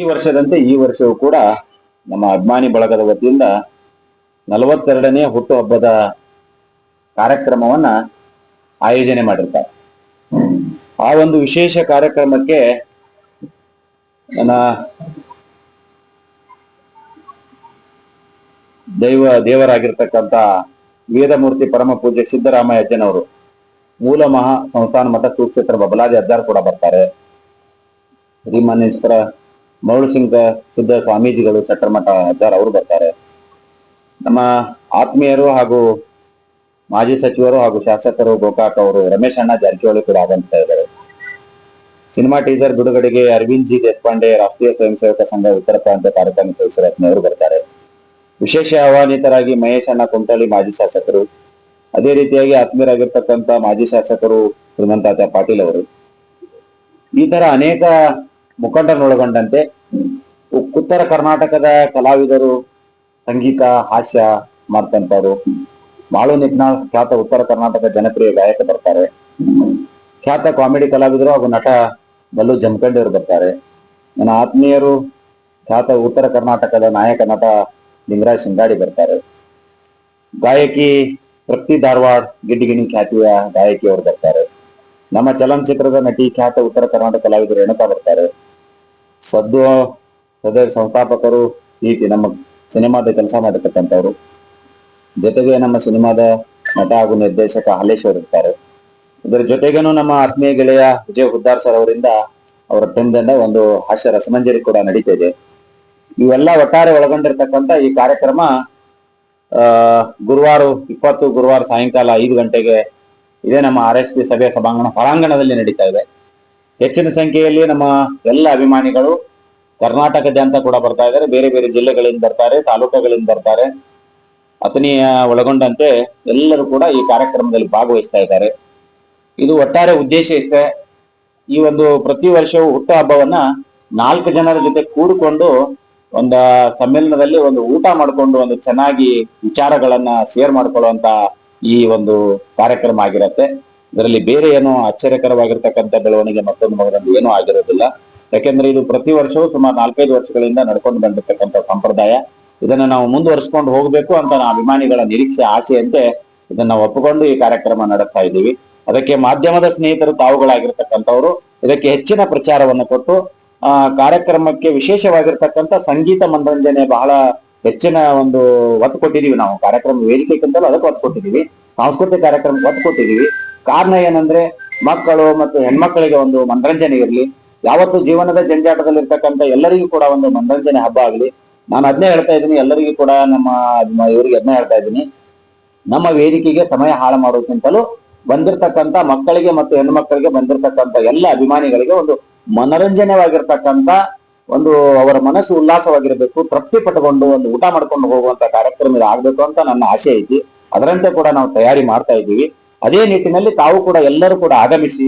ಈ ವರ್ಷದಂತೆ ಈ ವರ್ಷವೂ ಕೂಡ ನಮ್ಮ ಅಭಿಮಾನಿ ಬಳಗದ ವತಿಯಿಂದ ನಲವತ್ತೆರಡನೇ ಹುಟ್ಟುಹಬ್ಬದ ಕಾರ್ಯಕ್ರಮವನ್ನ ಆಯೋಜನೆ ಮಾಡಿರ್ತಾರೆ. ಆ ಒಂದು ವಿಶೇಷ ಕಾರ್ಯಕ್ರಮಕ್ಕೆ ನನ್ನ ದೈವ ದೇವರಾಗಿರ್ತಕ್ಕಂಥ ವೇದಮೂರ್ತಿ ಪರಮ ಪೂಜೆ ಸಿದ್ದರಾಮಯ್ಯ ಅಜ್ಜನವರು ಮೂಲ ಮಹಾ ಸಂಸ್ಥಾನ ಮಠ, ಸೂಕ್ಷೇತ್ರ, ಬಬಲಾದಿ ಅಜ್ಜಾರ್ ಕೂಡ ಬರ್ತಾರೆ. ಶ್ರೀಮಾನ್ಯೇಶ್ವರ ಮರುಳು ಸಿಂಗ ಸಿದ್ಧ ಸ್ವಾಮೀಜಿಗಳು ಚಟ್ಟರ್ಮಠ ಅಜ್ಜಾರ್ ಅವರು ಬರ್ತಾರೆ. ನಮ್ಮ ಆತ್ಮೀಯರು ಹಾಗೂ ಮಾಜಿ ಸಚಿವರು ಹಾಗೂ ಶಾಸಕರು ಗೋಕಾಕ್ ಅವರು ರಮೇಶ್ ಅಣ್ಣ ಜಾರಕಿಹೊಳಿ ಕೂಡ ಆಗಮಿಸ್ತಾ ಇದ್ದಾರೆ. ಸಿನಿಮಾ ಟೀಸರ್ ಬಿಡುಗಡೆಗೆ ಅರವಿಂದ್ ಜಿ ದೇಶಪಾಂಡೆ, ರಾಷ್ಟ್ರೀಯ ಸ್ವಯಂ ಸೇವಕ ಸಂಘ ಉತ್ತರ ಪ್ರಾಂತ ಕಾರ್ಯಕ್ರಮ ಸದಸ್ಯರು ಬರ್ತಾರೆ. ವಿಶೇಷ ಆಹ್ವಾನಿತರಾಗಿ ಮಹೇಶ್ ಅಣ್ಣ ಕುಂಟಳಿ ಮಾಜಿ ಶಾಸಕರು. ಅದೇ ರೀತಿಯಾಗಿ ಆತ್ಮೀಯರಾಗಿರ್ತಕ್ಕಂಥ ಮಾಜಿ ಶಾಸಕರು ಶ್ರೀಮಂತಾತ ಪಾಟೀಲ್ ಅವರು. ಈ ತರ ಅನೇಕ ಮುಖಂಡರನ್ನೊಳಗೊಂಡಂತೆ ಉತ್ತರ ಕರ್ನಾಟಕದ ಕಲಾವಿದರು, ಸಂಗೀತ, ಹಾಸ್ಯ ಮಾಡ್ತಂತವ್ರು. ಮಾಳು ನಿಪ್ನಾಳ್ ಖ್ಯಾತ ಉತ್ತರ ಕರ್ನಾಟಕ ಜನಪ್ರಿಯ ಗಾಯಕ ಬರ್ತಾರೆ. ಖ್ಯಾತ ಕಾಮಿಡಿ ಕಲಾವಿದರು ಹಾಗೂ ನಟ ಮಲ್ಲು ಜಮಖಂಡಿಯವರು ಬರ್ತಾರೆ. ನನ್ನ ಆತ್ಮೀಯರು ಖ್ಯಾತ ಉತ್ತರ ಕರ್ನಾಟಕದ ನಾಯಕ ನಟ ಲಿಂಗರಾಜ್ ಸಿಂಗಾಡಿ ಬರ್ತಾರೆ. ಗಾಯಕಿ ತೃಪ್ತಿ ಧಾರವಾಡ್, ಗಿಡ್ಡಿಗಿಣಿ ಖ್ಯಾತಿಯ ಗಾಯಕಿಯವರು ಬರ್ತಾರೆ. ನಮ್ಮ ಚಲನಚಿತ್ರದ ನಟಿ ಖ್ಯಾತ ಉತ್ತರ ಕರ್ನಾಟಕ ಕಲಾವಿದರು ರೇಣುಕಾ ಬರ್ತಾರೆ. ಸದ್ದು ಸದಾ ಸಂಸ್ಥಾಪಕರು ಈ ನಮ್ಮ ಸಿನಿಮಾದ ಕೆಲಸ ಮಾಡಿರ್ತಕ್ಕಂಥವ್ರು. ಜೊತೆಗೆ ನಮ್ಮ ಸಿನಿಮಾದ ನಟ ಹಾಗೂ ನಿರ್ದೇಶಕ ಹಾಲೇಶ್ವರ್ ಇರ್ತಾರೆ. ಇದರ ಜೊತೆಗೇನು ನಮ್ಮ ಆತ್ಮೀಯ ಗೆಳೆಯ ವಿಜಯ್ ಹುದ್ದಾರ್ ಸರ್ ಅವರಿಂದ ಅವರ ತಂದೆಯಿಂದ ಒಂದು ಹಾಸ್ಯ ರಸಮಂಜರಿ ಕೂಡ ನಡೀತಾ ಇದೆ. ಇವೆಲ್ಲ ಒಟ್ಟಾರೆ ಒಳಗೊಂಡಿರ್ತಕ್ಕಂಥ ಈ ಕಾರ್ಯಕ್ರಮ ಗುರುವಾರ ಇಪ್ಪತ್ತು, ಗುರುವಾರ ಸಾಯಂಕಾಲ ಐದು ಗಂಟೆಗೆ ಇದೇ ನಮ್ಮ ಆರ್ ಎಸ್ ಪಿ ಸಭೆಯ ಸಭಾಂಗಣ ಹೊರಾಂಗಣದಲ್ಲಿ ನಡೀತಾ ಇದೆ. ಹೆಚ್ಚಿನ ಸಂಖ್ಯೆಯಲ್ಲಿ ನಮ್ಮ ಎಲ್ಲ ಅಭಿಮಾನಿಗಳು ಕರ್ನಾಟಕದಂತ ಕೂಡ ಬರ್ತಾ ಇದ್ದಾರೆ. ಬೇರೆ ಬೇರೆ ಜಿಲ್ಲೆಗಳಿಂದ ಬರ್ತಾರೆ, ತಾಲೂಕುಗಳಿಂದ ಬರ್ತಾರೆ. ಅತನಿಯ ಒಳಗೊಂಡಂತೆ ಎಲ್ಲರೂ ಕೂಡ ಈ ಕಾರ್ಯಕ್ರಮದಲ್ಲಿ ಭಾಗವಹಿಸ್ತಾ ಇದ್ದಾರೆ. ಇದು ಒಟ್ಟಾರೆ ಉದ್ದೇಶ ಇಷ್ಟೇ. ಈ ಒಂದು ಪ್ರತಿ ವರ್ಷವೂ ಹುಟ್ಟು ಹಬ್ಬವನ್ನ ನಾಲ್ಕು ಜನರ ಜೊತೆ ಕೂಡಿಕೊಂಡು ಒಂದ ಸಮ್ಮೇಳನದಲ್ಲಿ ಒಂದು ಊಟ ಮಾಡಿಕೊಂಡು ಒಂದು ಚೆನ್ನಾಗಿ ವಿಚಾರಗಳನ್ನ ಶೇರ್ ಮಾಡ್ಕೊಳ್ಳುವಂತ ಈ ಒಂದು ಕಾರ್ಯಕ್ರಮ ಆಗಿರತ್ತೆ. ಇದರಲ್ಲಿ ಬೇರೆ ಏನೋ ಆಶ್ಚರ್ಯಕರವಾಗಿರ್ತಕ್ಕಂಥ ಬೆಳವಣಿಗೆ ಮತ್ತೊಂದು ಮಗದಲ್ಲಿ ಏನೂ ಆಗಿರೋದಿಲ್ಲ. ಯಾಕೆಂದ್ರೆ ಇದು ಪ್ರತಿ ವರ್ಷವೂ ಸುಮಾರು ನಾಲ್ಕೈದು ವರ್ಷಗಳಿಂದ ನಡ್ಕೊಂಡು ಬಂದಿರತಕ್ಕಂಥ ಸಂಪ್ರದಾಯ. ಇದನ್ನ ನಾವು ಮುಂದುವರಿಸ್ಕೊಂಡು ಹೋಗ್ಬೇಕು ಅಂತ ನಾವು ಅಭಿಮಾನಿಗಳ ನಿರೀಕ್ಷೆ ಆಶೆಯಂತೆ ಇದನ್ನ ಒಪ್ಪಿಕೊಂಡು ಈ ಕಾರ್ಯಕ್ರಮ ನಡೆಸ್ತಾ ಇದ್ದೀವಿ. ಅದಕ್ಕೆ ಮಾಧ್ಯಮದ ಸ್ನೇಹಿತರು ತಾವುಗಳಾಗಿರ್ತಕ್ಕಂಥವ್ರು, ಇದಕ್ಕೆ ಹೆಚ್ಚಿನ ಪ್ರಚಾರವನ್ನು ಕೊಟ್ಟು, ಆ, ಕಾರ್ಯಕ್ರಮಕ್ಕೆ ವಿಶೇಷವಾಗಿರ್ತಕ್ಕಂಥ ಸಂಗೀತ ಮನರಂಜನೆ ಬಹಳ ಹೆಚ್ಚಿನ ಒಂದು ಒತ್ತು ಕೊಟ್ಟಿದೀವಿ ನಾವು. ಕಾರ್ಯಕ್ರಮ ವೇದಿಕೆಗಿಂತಲೂ ಅದಕ್ಕೆ ಒತ್ತು ಕೊಟ್ಟಿದೀವಿ ಸಾಂಸ್ಕೃತಿಕ ಕಾರ್ಯಕ್ರಮಕ್ಕೆ ಒತ್ತು ಕೊಟ್ಟಿದೀವಿ ಕಾರಣ ಏನಂದ್ರೆ ಮಕ್ಕಳು ಮತ್ತು ಹೆಣ್ಮಕ್ಕಳಿಗೆ ಒಂದು ಮನರಂಜನೆ ಇರಲಿ. ಯಾವತ್ತು ಜೀವನದ ಜಂಜಾಟದಲ್ಲಿ ಇರ್ತಕ್ಕಂಥ ಎಲ್ಲರಿಗೂ ಕೂಡ ಒಂದು ಮನರಂಜನೆ ಹಬ್ಬ ಆಗಲಿ. ನಾನು ಅದನ್ನೇ ಹೇಳ್ತಾ ಇದ್ದೀನಿ, ಎಲ್ಲರಿಗೂ ಕೂಡ ನಮ್ಮ ಇವರಿಗೆ ಅದನ್ನೇ ಹೇಳ್ತಾ ಇದ್ದೀನಿ. ನಮ್ಮ ವೇದಿಕೆಗೆ ಸಮಯ ಹಾಳು ಮಾಡೋಕ್ಕಿಂತಲೂ ಬಂದಿರತಕ್ಕಂತ ಮಕ್ಕಳಿಗೆ ಮತ್ತು ಹೆಣ್ಮಕ್ಕಳಿಗೆ ಬಂದಿರತಕ್ಕಂತ ಎಲ್ಲ ಅಭಿಮಾನಿಗಳಿಗೆ ಒಂದು ಮನರಂಜನೆವಾಗಿರ್ತಕ್ಕಂತ ಒಂದು ಅವರ ಮನಸ್ಸು ಉಲ್ಲಾಸವಾಗಿರಬೇಕು ತೃಪ್ತಿ ಪಟ್ಟುಕೊಂಡು ಒಂದು ಊಟ ಮಾಡ್ಕೊಂಡು ಹೋಗುವಂತ ಕಾರ್ಯಕ್ರಮ ಆಗ್ಬೇಕು ಅಂತ ನನ್ನ ಆಶೆ ಐತಿ. ಅದರಂತೆ ಕೂಡ ನಾವು ತಯಾರಿ ಮಾಡ್ತಾ ಇದ್ದೀವಿ. ಅದೇ ನಿಟ್ಟಿನಲ್ಲಿ ತಾವು ಕೂಡ ಎಲ್ಲರೂ ಕೂಡ ಆಗಮಿಸಿ